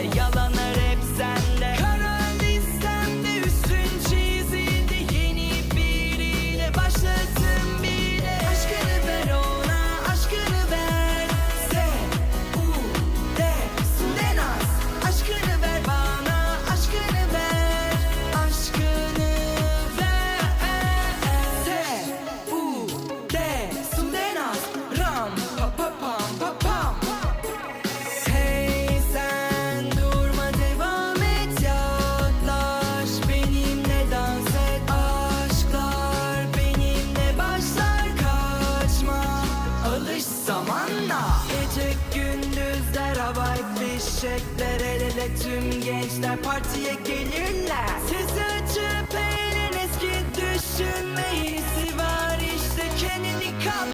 yalan Zurna Gece gündüzler havai fişekler El ele tüm gençler partiye gelirler